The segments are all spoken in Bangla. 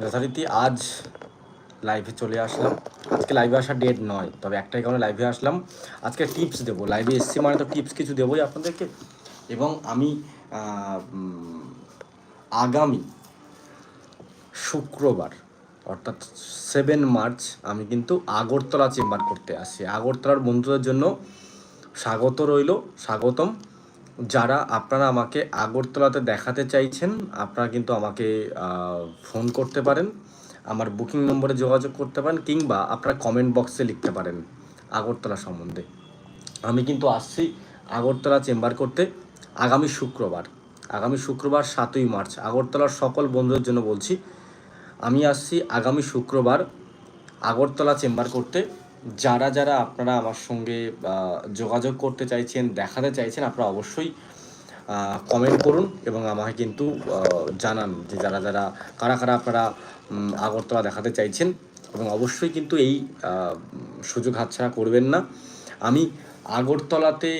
যথারীতি আজ লাইভে চলে আসলাম। আজকে লাইভে আসার ডেট নয়, তবে একটাই কারণে লাইভে আসলাম। আজকে টিপস দেবো। লাইভে এসছি মানে তো টিপস কিছু দেবোই আপনাদেরকে। এবং আমি আগামী শুক্রবার, অর্থাৎ সেভেন মার্চ আমি কিন্তু আগরতলা চেম্বার করতে আসি আগরতলার বন্ধুদের জন্য স্বাগত রইল, স্বাগতম। যারা আপনারা আমাকে আগরতলাতে দেখাতে চাইছেন, আপনারা কিন্তু আমাকে ফোন করতে পারেন, আমার বুকিং নম্বরে যোগাযোগ করতে পারেন, কিংবা আপনারা কমেন্ট বক্সে লিখতে পারেন আগরতলা সম্বন্ধে। আমি কিন্তু আসছি আগরতলা চেম্বার করতে আগামী শুক্রবার। আগামী শুক্রবার সাতই মার্চ। আগরতলার সকল বন্ধুদের জন্য বলছি, আমি আসছি আগামী শুক্রবার আগরতলা চেম্বার করতে যারা যারা আপনারা আমার সঙ্গে যোগাযোগ করতে চাইছেন, দেখাতে চাইছেন, আপনারা অবশ্যই কমেন্ট করুন এবং আমাকে কিন্তু জানান যে যারা যারা, কারা কারা আপনারা আগরতলা দেখাতে চাইছেন এবং অবশ্যই কিন্তু এই সুযোগ হাতছাড়া করবেন না। আমি আগরতলাতে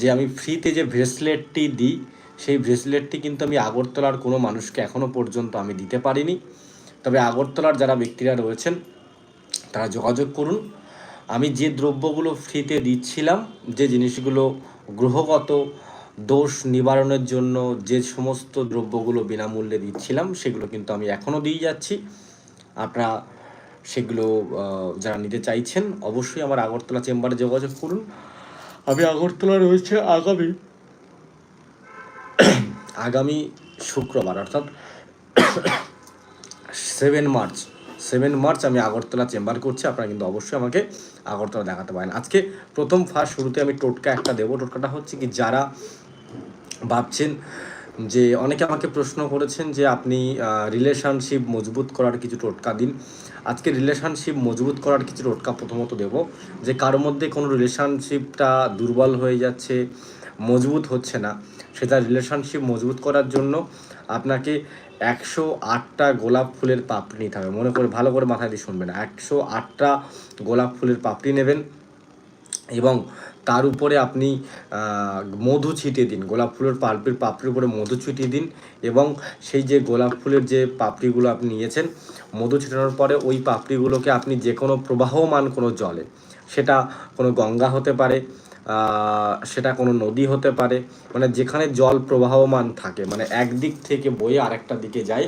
যে আমি ফ্রিতে যে ব্রেসলেটটি দিই, সেই ব্রেসলেটটি কিন্তু আমি আগরতলার কোনো মানুষকে এখনও পর্যন্ত আমি দিতে পারিনি। তবে আগরতলার যারা ব্যক্তিরা রয়েছেন, তারা যোগাযোগ করুন। আমি যে দ্রব্যগুলো ফ্রিতে দিচ্ছিলাম, যে জিনিসগুলো গ্রহগত দোষ নিবারণের জন্য যে সমস্ত দ্রব্যগুলো বিনামূল্যে দিচ্ছিলাম, সেগুলো কিন্তু আমি এখনও দিয়ে যাচ্ছি। আপনারা সেগুলো যারা নিতে চাইছেন, অবশ্যই আমার আগরতলা চেম্বারে যোগাযোগ করুন। আমি আগরতলা রয়েছে আগামী আগামী শুক্রবার, অর্থাৎ সেভেন মার্চ সেভেন মার্চ আমি আগরতলা চেম্বার করছি, আপনারা কিন্তু অবশ্যই আমাকে আগরতলা দেখাতে পারেন। আজকে প্রথম ফার্স্ট শুরুতে আমি টোটকা একটা দেবো। টোটকাটা হচ্ছে কি, যারা ভাবছেন যে, অনেকে আমাকে প্রশ্ন করেছেন যে, আপনি রিলেশনশিপ মজবুত করার কিছু টোটকা দিন। আজকে রিলেশনশিপ মজবুত করার কিছু টোটকা প্রথমত দেব, যে কারোর মধ্যে কোনো রিলেশনশিপটা দুর্বল হয়ে যাচ্ছে, মজবুত হচ্ছে না, সেটা রিলেশনশিপ মজবুত করার জন্য আপনাকে একশো আটটা গোলাপ ফুলের পাপড়ি নিতে হবে। মনে করে, ভালো করে মাথায় দিয়ে শুনবেন। একশো আটটা গোলাপ ফুলের পাপড়ি নেবেন এবং তার উপরে আপনি মধু ছিটিয়ে দিন। গোলাপ ফুলের পাপড়ির পাপড়ির উপরে মধু ছিটিয়ে দিন এবং সেই যে গোলাপ ফুলের যে পাপড়িগুলো আপনি নিয়েছেন, মধু ছিটানোর পরে ওই পাপড়িগুলোকে আপনি যে কোনো প্রবাহমান কোনো জলে, সেটা কোনো গঙ্গা হতে পারে সেটা কোনো নদী হতে পারে। মানে যেখানে জল প্রবাহমান থাকে মানে একদিক থেকে বয়ে আরেকটা দিকে যায়,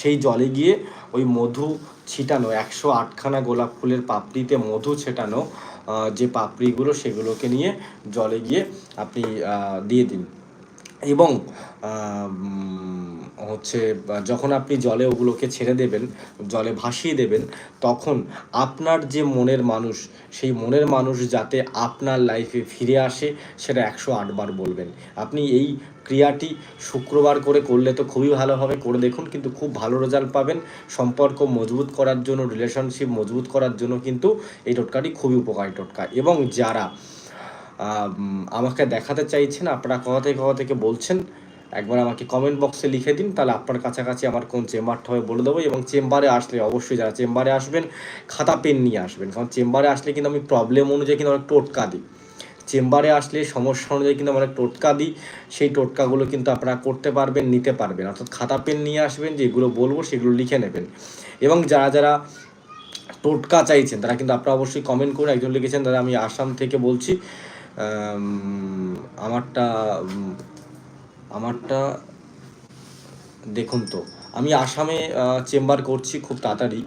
সেই জলে গিয়ে ওই মধু ছিটানো, একশো আটখানা গোলাপ ফুলের পাপড়িতে মধু ছেটানো যে পাপড়িগুলো সেগুলোকে নিয়ে জলে গিয়ে আপনি দিয়ে দিন। এবং হচ্ছে যখন আপনি জলে ওগুলোকে ছেড়ে দেবেন, জলে ভাসিয়ে দেবেন, তখন আপনার যে মনের মানুষ, সেই মনের মানুষ যাতে আপনার লাইফে ফিরে আসে, সেটা একশো আটবার বলবেন। আপনি এই ক্রিয়াটি শুক্রবার করে করলে তো খুবই ভালো হবে, করে দেখুন, কিন্তু খুব ভালো রেজাল্ট পাবেন। সম্পর্ক মজবুত করার জন্য রিলেশনশিপ মজবুত করার জন্য কিন্তু এই টোটকাটি খুবই উপকারী টোটকা। এবং যারা আমাকে দেখাতে চাইছেন, আপনারা কথা থেকে কথা থেকে বলছেন একবার আমাকে কমেন্ট বক্সে লিখে দিন, তাহলে আপনার কাছাকাছি আমার কোন চেম্বারটা হবে বলে দেবো এবং চেম্বারে আসলে অবশ্যই যারা চেম্বারে আসবেন, খাতা পেন নিয়ে আসবেন। কারণ চেম্বারে আসলে কিন্তু আমি প্রবলেম অনুযায়ী কিন্তু অনেক টোটকা দিই। চেম্বারে আসলে সমস্যা অনুযায়ী কিন্তু আমরা টোটকা দিই, সেই টোটকাগুলো কিন্তু আপনারা করতে পারবেন, নিতে পারবেন। অর্থাৎ খাতা পেন নিয়ে আসবেন, যেগুলো বলব সেগুলো লিখে নেবেন। এবং যারা যারা টোটকা চাইছেন, তারা কিন্তু আপনারা অবশ্যই কমেন্ট করে একজন লিখেছেন, দাদা, আমি আসাম থেকে বলছি আমারটা আমারটা দেখুন তো, আমি আসামে চেম্বার করছি খুব তাড়াতাড়ি।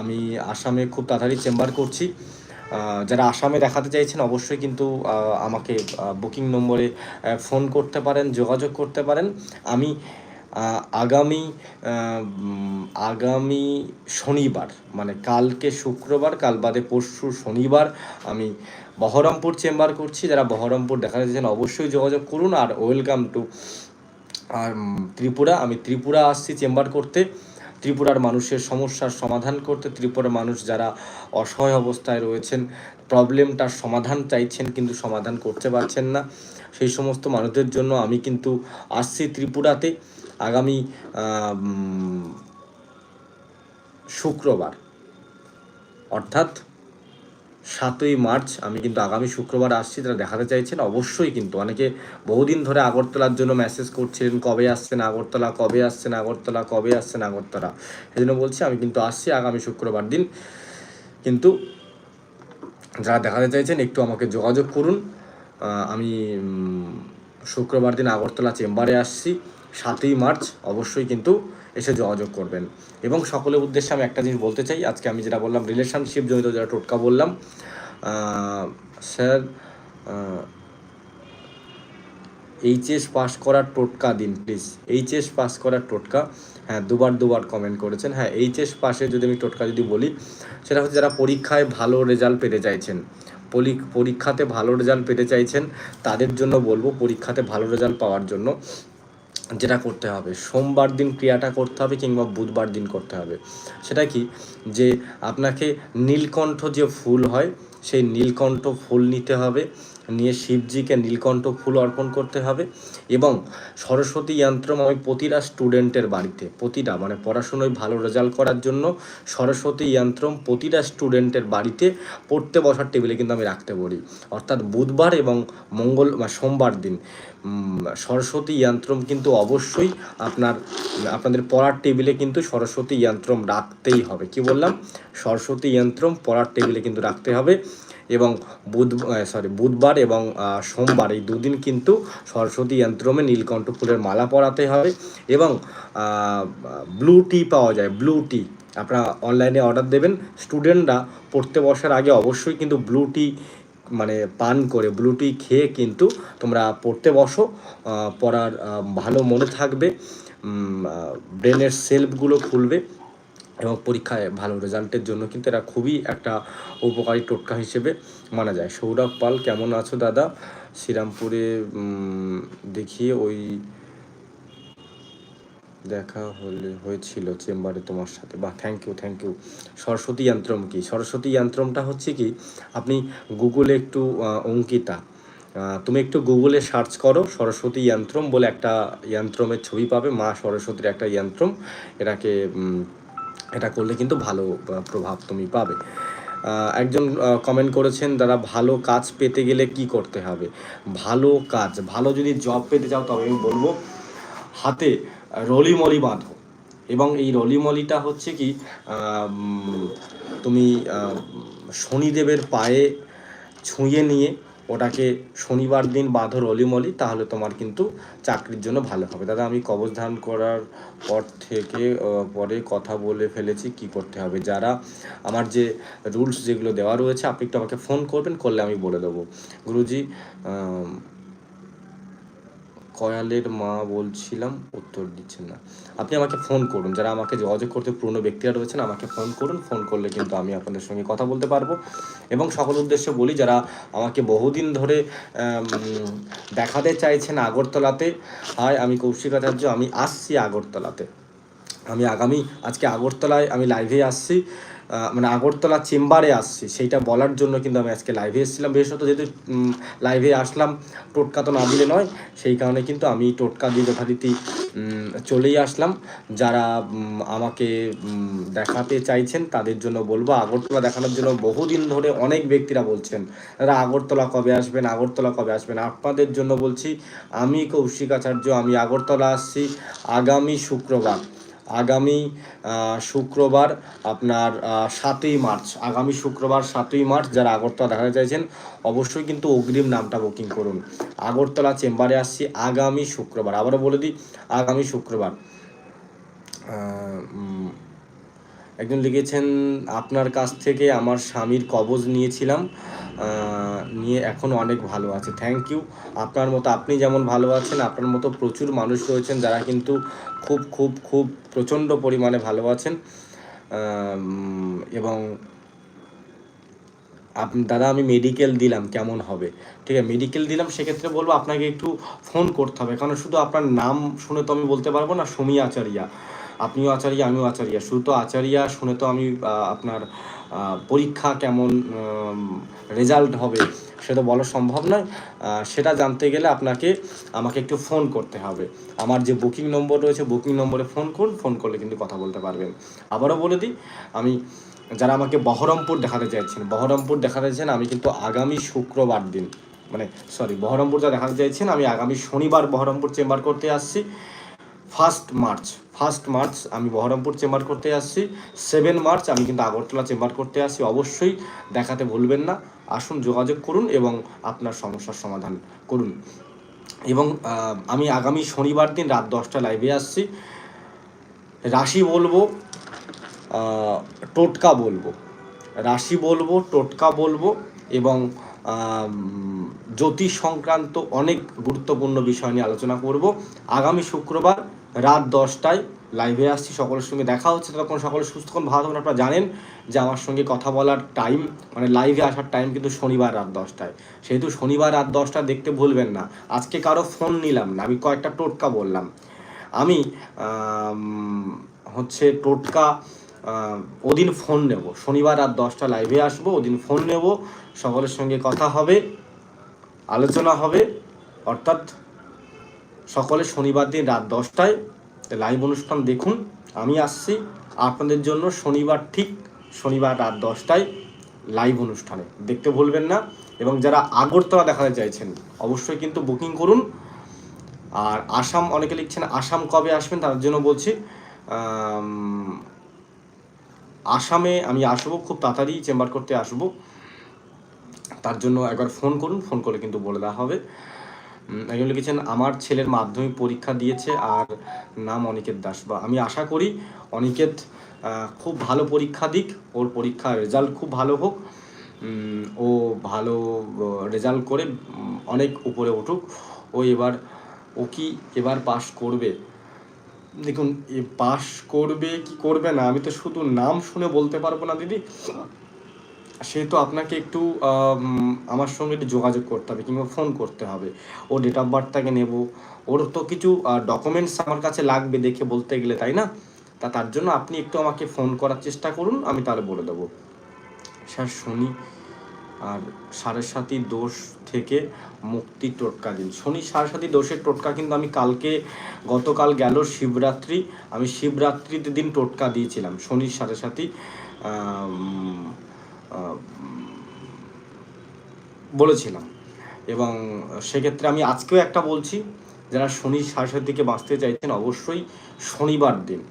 আমি আসামে খুব তাড়াতাড়ি চেম্বার করছি। যারা আসামে দেখাতে চাইছেন অবশ্যই কিন্তু আমাকে বুকিং নম্বরে ফোন করতে পারেন, যোগাযোগ করতে পারেন। আমি আগামী আগামী শনিবার মানে কালকে শুক্রবার, কাল বাদে পরশু শনিবার আমি বহরমপুর চেম্বার করছি। যারা বহরমপুর দেখা চাইছেন অবশ্যই যোগাযোগ করুন আর ওয়েলকাম টু, আর ত্রিপুরা। আমি ত্রিপুরা আসছি চেম্বার করতে। ত্রিপুরার মানুষের সমস্যার সমাধান করতে। ত্রিপুরার মানুষ যারা অসহায় অবস্থায় রয়েছেন প্রবলেমটার সমাধান চাইছেন কিন্তু সমাধান করতে পারছেন না। সেই সমস্ত মানুষদের জন্য আমি কিন্তু আসছি ত্রিপুরাতে। আগামী শুক্রবার। অর্থাৎ সাতই মার্চ, আমি কিন্তু আগামী শুক্রবার আসছি, তারা দেখাতে চাইছেন। অবশ্যই কিন্তু অনেকে বহুদিন ধরে আগরতলার জন্য মেসেজ করছিলেন, কবে আসছেন আগরতলা, কবে আসছেন আগরতলা, কবে আসছেন আগরতলা। এই জন্য বলছি, আমি কিন্তু আসছি আগামী শুক্রবার দিন। কিন্তু যারা দেখাতে চাইছেন, একটু আমাকে যোগাযোগ করুন। আমি শুক্রবার দিন আগরতলা চেম্বারে আসছি। সাতই মার্চ অবশ্যই কিন্তু এসে যোগাযোগ করবেন। এবং সকলের উদ্দেশ্যে আমি একটা জিনিস বলতে চাই, আজকে আমি যেটা বললাম রিলেশনশিপ জনিত যেটা টোটকা বললাম স্যার এইচএস পাস করার টোটকা দিন প্লিজ এইচএস পাস করার টোটকা হ্যাঁ দুবার দুবার কমেন্ট করেছেন। হ্যাঁ এইচএস পাসে যদি আমি টোটকা যদি বলি, সেটা হচ্ছে যারা পরীক্ষায় ভালো রেজাল্ট পেতে চাইছেন পরীক্ষাতে ভালো রেজাল্ট পেতে চাইছেন, তাদের জন্য বলব পরীক্ষাতে ভালো রেজাল্ট পাওয়ার জন্য। যেটা করতে হবে, সোমবার দিন ক্রিয়াটা করতে হবে কিংবা বুধবার দিন করতে হবে। সেটা কি? যে আপনাকে নীলকণ্ঠ যে ফুল হয়, সেই নীলকণ্ঠ ফুল নিতে হবে। নিয়ে শিবজিকে নীলকণ্ঠ ফুল অর্পণ করতে হবে এবং সরস্বতী যন্ত্রম আমি প্রতিটা স্টুডেন্টের বাড়িতে, প্রতিটা মানে পড়াশুনোয় ভালো রেজাল্ট করার জন্য সরস্বতী যন্ত্রম প্রতিটা স্টুডেন্টের বাড়িতে পড়তে বসার টেবিলে কিন্তু আমি রাখতে পারি অর্থাৎ বুধবার এবং মঙ্গল বা সোমবার দিন সরস্বতী যন্ত্রম কিন্তু অবশ্যই আপনার, আপনাদের পড়ার টেবিলে কিন্তু সরস্বতী যন্ত্রম রাখতেই হবে। কি বললাম? সরস্বতী যন্ত্রম পড়ার টেবিলে কিন্তু রাখতে হবে। এবং বুধ সরি বুধবার এবং সোমবার এই দুদিন কিন্তু সরস্বতী যন্ত্রমে নীলকণ্ঠ ফুলের মালা পরাতে হবে এবং ব্লু টি পাওয়া যায় ব্লু টি আপনারা অনলাইনে অর্ডার দেবেন। স্টুডেন্টরা পড়তে বসার আগে অবশ্যই কিন্তু ব্লু টি মানে পান করে ব্লু টি খেয়ে কিন্তু তোমরা পড়তে বসো। পড়ার ভালো মনে থাকবে। ব্রেনের সেলফগুলো খুলবে। এবং পরীক্ষায় ভালো রেজাল্টের জন্য কিন্তু এরা খুবই একটা উপকারী টোটকা হিসেবে মানা যায়। সৌরভ পাল, কেমন আছো দাদা? শ্রীরামপুরে দেখিয়ে ওই দেখা হলে, হয়েছিল চেম্বারে তোমার সাথে। বা thank you thank you Saraswati Yantram কি? সরস্বতী যন্ত্রমটা হচ্ছে কি, আপনি গুগলে একটু অঙ্কিতা তুমি একটু গুগলে সার্চ করো সরস্বতী যন্ত্রম বলে একটা যন্ত্রমের ছবি পাবে, মা সরস্বতীর একটা যন্ত্রম এটাকে এটা করলে কিন্তু ভালো প্রভাব তুমি পাবে। একজন কমেন্ট করেছেন, দাদা, ভালো কাজ পেতে গেলে কি করতে হবে? ভালো কাজ, ভালো যদি জব পেতে চাও, তবে আমি বলব, হাতে রলিমলি বাঁধো। এবং এই রলিমলিটা হচ্ছে কি তুমি শনিদেবের পায়ে ছুঁয়ে নিয়ে ওটাকে শনিবার দিন বাঁধো রলিমলি তাহলে তোমার কিন্তু চাকরির জন্য ভালো হবে। দাদা, আমি কবচ ধারণ করার পর থেকে পরে কথা বলে ফেলেছি, কি করতে হবে? যারা আমার যে রুলস যেগুলো দেওয়া রয়েছে, আপনি একটু আমাকে ফোন করবেন, করলে আমি বলে দেবো। গুরুজি কয়ালের মা বলছিলাম, উত্তর দিচ্ছেন না। আপনি আমাকে ফোন করুন। যারা আমাকে যোগাযোগ করতে পুরনো ব্যক্তিরা রয়েছেন, আমাকে ফোন করুন। ফোন করলে কিন্তু আমি আপনাদের সঙ্গে কথা বলতে পারব। এবং সকল উদ্দেশ্যে বলি, যারা আমাকে বহুদিন ধরে দেখাতে চাইছেন আগরতলাতে, হাই, আমি কৌশিক আচার্য, আমি আসছি আগরতলাতে। আমি আগামী, আজকে আগরতলায় আমি লাইভে আসছি। মানে আগরতলা চেম্বারে আসছি, সেইটা বলার জন্য কিন্তু আমি আজকে লাইভে এসেছিলাম। বিশেষত যেহেতু লাইভে আসলাম, টোটকা তো না দিলে নয়, সেই কারণে কিন্তু আমি টোটকা দিয়ে যথারীতি চলেই আসলাম। যারা আমাকে দেখাতে চাইছেন, তাদের জন্য বলব, আগরতলা দেখানোর জন্য বহুদিন ধরে অনেক ব্যক্তিরা বলছেন দাদা আগরতলা কবে আসবেন, আগরতলা কবে আসবেন? আপনাদের জন্য বলছি, আমি কৌশিক আচার্য, আমি আগরতলা আসছি আগামী শুক্রবার। আগামী শুক্রবার আপনার সাতই মার্চ। আগামী শুক্রবার, সাতই মার্চ যারা আগরতলা দেখাতে চাইছেন, অবশ্যই কিন্তু অগ্রিম নামটা বুকিং করুন। আগরতলা চেম্বারে আসছি আগামী শুক্রবার। আবারও বলে দিই, আগামী শুক্রবার। একজন লিখেছেন, আপনার কাছ থেকে আমার স্বামীর কবজ নিয়েছিলাম। নিয়ে এখন অনেক ভালো আছে। থ্যাংক ইউ আপনার মতো আপনি যেমন ভালো আছেন, আপনার মতো প্রচুর মানুষ রয়েছেন যারা কিন্তু খুব খুব খুব প্রচণ্ড পরিমাণে ভালো আছেন। এবং দাদা আমি মেডিকেল দিলাম, কেমন হবে? ঠিক আছে মেডিকেল দিলাম, সেক্ষেত্রে বলব আপনাকে একটু ফোন করতে হবে। কারণ শুধু আপনার নাম শুনে তো আমি বলতে পারব না, সমী আচারিয়া। আপনিও আচারিয়া, আমিও আচারিয়া। শুধু আচারিয়া, শুনে তো আমি আপনার পরীক্ষা কেমন রেজাল্ট হবে সেটা বলা সম্ভব নয়। সেটা জানতে গেলে আপনাকে, আমাকে একটু ফোন করতে হবে। আমার যে বুকিং নম্বর রয়েছে বুকিং নম্বরে ফোন করুন ফোন করলে কিন্তু কথা বলতে পারবেন। আবারও বলে দিই, আমি যারা আমাকে বহরমপুর দেখাতে চাইছেন, বহরমপুর দেখাতে চাইছেন, আমি কিন্তু আগামী শুক্রবার দিন মানে সরি বহরমপুর যা দেখাতে চাইছেন, আমি আগামী শনিবার বহরমপুর চেম্বার করতে আসছি। First March. ফার্স্ট মার্চ আমি বহরমপুর চেম্বার করতে আসছি। সেভেন মার্চ আমি কিন্তু আগরতলা চেম্বার করতে আসছি। অবশ্যই দেখাতে ভুলবেন না। আসুন, যোগাযোগ করুন এবং আপনার সমস্যার সমাধান করুন। এবং আমি আগামী শনিবার দিন রাত দশটা লাইভে আসছি। রাশি বলব টোটকা বলব। রাশি বলব, টোটকা বলব এবং জ্যোতিষ সংক্রান্ত অনেক গুরুত্বপূর্ণ বিষয় নিয়ে আলোচনা করব। আগামী শুক্রবার রাত দশটায় লাইভে আসছি, সকলের সঙ্গে দেখা হচ্ছে। তখন সকলে সুস্থ থাকুন ভালো থাকুন। আপনারা জানেন যে আমার সঙ্গে কথা বলার টাইম মানে লাইভে আসার টাইম কিন্তু শনিবার রাত দশটায়। সেহেতু শনিবার রাত দশটা দেখতে ভুলবেন না। আজকে কারও ফোন নিলাম না, আমি কয়েকটা টোটকা বললাম। আমি হচ্ছে টোটকা ওদিন ফোন নেব। শনিবার রাত দশটা লাইভে আসব, ওদিন ফোন নেব। সকলের সঙ্গে কথা হবে, আলোচনা হবে, অর্থাৎ সকলে শনিবার দিন রাত দশটায় লাইভ অনুষ্ঠান দেখুন। আমি আসছি আপনাদের জন্য শনিবার ঠিক শনিবার রাত দশটায় লাইভ অনুষ্ঠানে। দেখতে ভুলবেন না এবং যারা আগরতলা দেখাতে চাইছেন, অবশ্যই কিন্তু বুকিং করুন। আর আসাম, অনেকে লিখছেন আসাম কবে আসবেন, তার জন্য বলছি আসামে আমি আসব, খুব তাড়াতাড়ি চেম্বার করতে আসব। তার জন্য একবার ফোন করুন, ফোন করলে কিন্তু বলে দেওয়া হবে। একজন লিখেছেন, আমার ছেলের মাধ্যমিক পরীক্ষা দিয়েছে আর নাম অনিকেত দাস। বা আমি আশা করি অনিকেত খুব ভালো পরীক্ষা দিক, ওর পরীক্ষার রেজাল্ট খুব ভালো হোক। ও ভালো রেজাল্ট করে অনেক উপরে উঠুক। ও এবার, ও কি এবার পাশ করবে? দেখুন, এ পাশ করবে কি করবে না, আমি তো শুধু নাম শুনে বলতে পারব না, দিদি। সেহেতু আপনাকে একটু আমার সঙ্গে একটু যোগাযোগ করতে হবে কিংবা ফোন করতে হবে। ও ডেট অফ বার্থটাকে নেব। ওর তো কিছু ডকুমেন্টস আমার কাছে লাগবে দেখে বলতে গেলে, তাই না? তা তার জন্য আপনি একটু আমাকে ফোন করার চেষ্টা করুন, আমি তাহলে বলে দেবো। স্যার, শনি আর সাড়ে সাতি দোষ থেকে মুক্তি টোটকা দিন। শনি সাড়ে সাতি দোষের টোটকা কিন্তু আমি কালকে, গতকাল গেল শিবরাত্রি। আমি শিবরাত্রিতে দিন টোটকা দিয়েছিলাম শনির সাড়ে সাতি বলেছিলাম। এবং সেক্ষেত্রে আমি আজকেও একটা বলছি, যারা শনি শ্বাসের দিকে বাঁচতে চাইছেন অবশ্যই শনিবার দিন।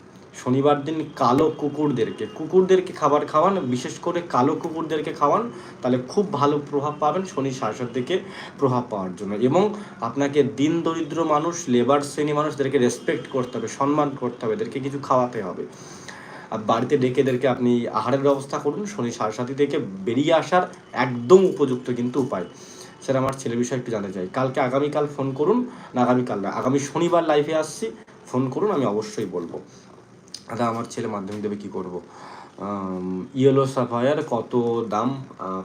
শনিবার দিন কালো কুকুরদেরকে কুকুরদেরকে খাবার খাওয়ান, বিশেষ করে কালো কুকুরদেরকে খাওয়ান, তাহলে খুব ভালো প্রভাব পাবেন শনি শ্বাসের দিকে প্রভাব পাওয়ার জন্য। এবং আপনাকে দিন দরিদ্র মানুষ, লেবার শ্রেণি মানুষদেরকে রেসপেক্ট করতে হবে, সম্মান করতে হবে, এদেরকে কিছু খাওয়াতে হবে। বাড়িতে ডেকে এদেরকে আপনি আহারের ব্যবস্থা করুন, শনি সারসাথী থেকে বেরিয়ে আসার একদম উপযুক্ত কিন্তু উপায়। স্যার, আমার ছেলের বিষয়ে একটু জানতে চাই। কালকে আগামীকাল ফোন করুন, না আগামীকাল না, আগামী শনিবার লাইভে আসছি, ফোন করুন, আমি অবশ্যই বলব। দাদা আমার ছেলে মাধ্যমিক দেবে কী করব? ইয়েলো সাফায়ার কত দাম?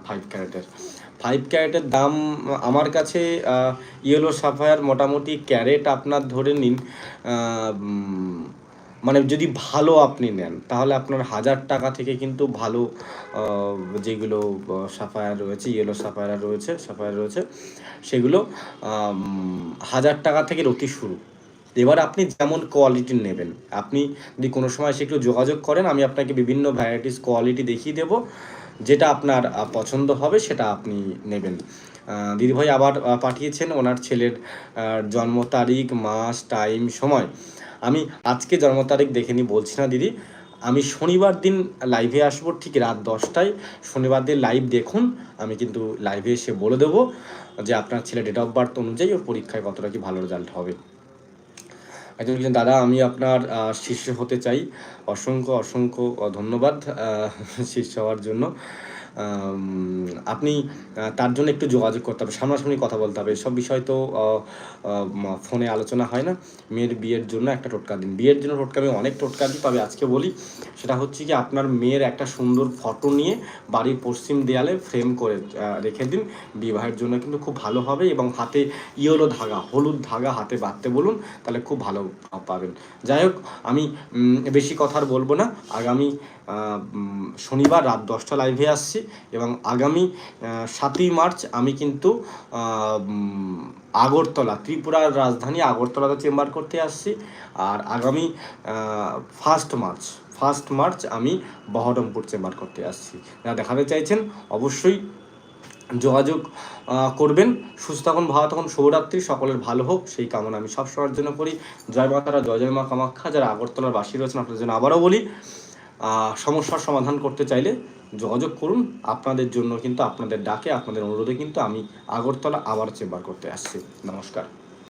ফাইভ ক্যারেটের। ফাইভ ক্যারেটের দাম আমার কাছে ইয়েলো সাফায়ার মোটামুটি ক্যারেট আপনার ধরে নিন মানে যদি ভালো আপনি নেন, তাহলে আপনার হাজার টাকা থেকে কিন্তু ভালো যেগুলো সাফায়ার রয়েছে ইয়েলো সাফায়ার রয়েছে সাফায়ার রয়েছে, সেগুলো হাজার টাকা থেকে অতি শুরু। এবার আপনি যেমন কোয়ালিটির নেবেন, আপনি যদি কোনো সময় একটু যোগাযোগ করেন, আমি আপনাকে বিভিন্ন ভ্যারাইটিস কোয়ালিটি দেখিয়ে দেবো, যেটা আপনার পছন্দ হবে সেটা আপনি নেবেন। দিদিভাই আবার পাঠিয়েছেন ওনার ছেলের জন্ম তারিখ, মাস টাইম সময়। আমি আজকে জন্ম তারিখ দেখে নি বলছি না দিদি। আমি শনিবার দিন লাইভে আসব, ঠিক রাত দশটায়। শনিবার দিন লাইভ দেখুন, আমি কিন্তু লাইভে এসে বলে দেবো যে আপনার ছেলে ডেট অফ বার্থ অনুযায়ী ওর পরীক্ষায় কতটা কি ভালো রেজাল্ট হবে। একজন বলছেন, দাদা, আমি আপনার শিষ্য হতে চাই। অসংখ্য অসংখ্য ধন্যবাদ শিষ্য হওয়ার জন্য। আপনি তার জন্য একটু যোগাযোগ করতে হবে। সামনাসামনি কথা বলতে হবে। সব বিষয় তো ফোনে আলোচনা হয় না। মেয়ের বিয়ের জন্য একটা টোটকা দিন। বিয়ের জন্য টোটকা আমি অনেক টোটকা দিই তবে আজকে বলি, সেটা হচ্ছে কি, আপনার মেয়ের একটা সুন্দর ফটো নিয়ে বাড়ির পশ্চিম দেয়ালে ফ্রেম করে রেখে দিন। বিবাহের জন্য কিন্তু খুব ভালো হবে এবং হাতে ইয়েলো ধাগা, হলুদ ধাগা হাতে বাঁধতে বলুন, তাহলে খুব ভালো পাবেন। যাই হোক, আমি বেশি কথা আর বলব না। আগামী শনিবার রাত দশটা লাইভে আসছি এবং আগামী সাতই মার্চ আমি কিন্তু আগরতলা, ত্রিপুরার রাজধানী আগরতলাতে চেম্বার করতে আসছি। আর আগামী ফার্স্ট মার্চ ফার্স্ট মার্চ আমি বহরমপুর চেম্বার করতে আসছি। যারা দেখাতে চাইছেন, অবশ্যই যোগাযোগ করবেন। সুস্থ থাকুন, ভালো থাকুন, শুভরাত্রি, সকলের ভালো হোক, সেই কামনা আমি সব সময়ের জন্য করি। জয় মাতারা, জয় জয় মা কামাখ্যা যারা আগরতলার বাসী রয়েছেন, আপনাদের জন্য আবারও বলি সমস্যার সমাধান করতে চাইলে যোগাযোগ করুন। আপনাদের জন্য কিন্তু আপনাদের ডাকে, আপনাদের অনুরোধে কিন্তু আমি আগরতলা আবার চেম্বার করতে আসছি। নমস্কার।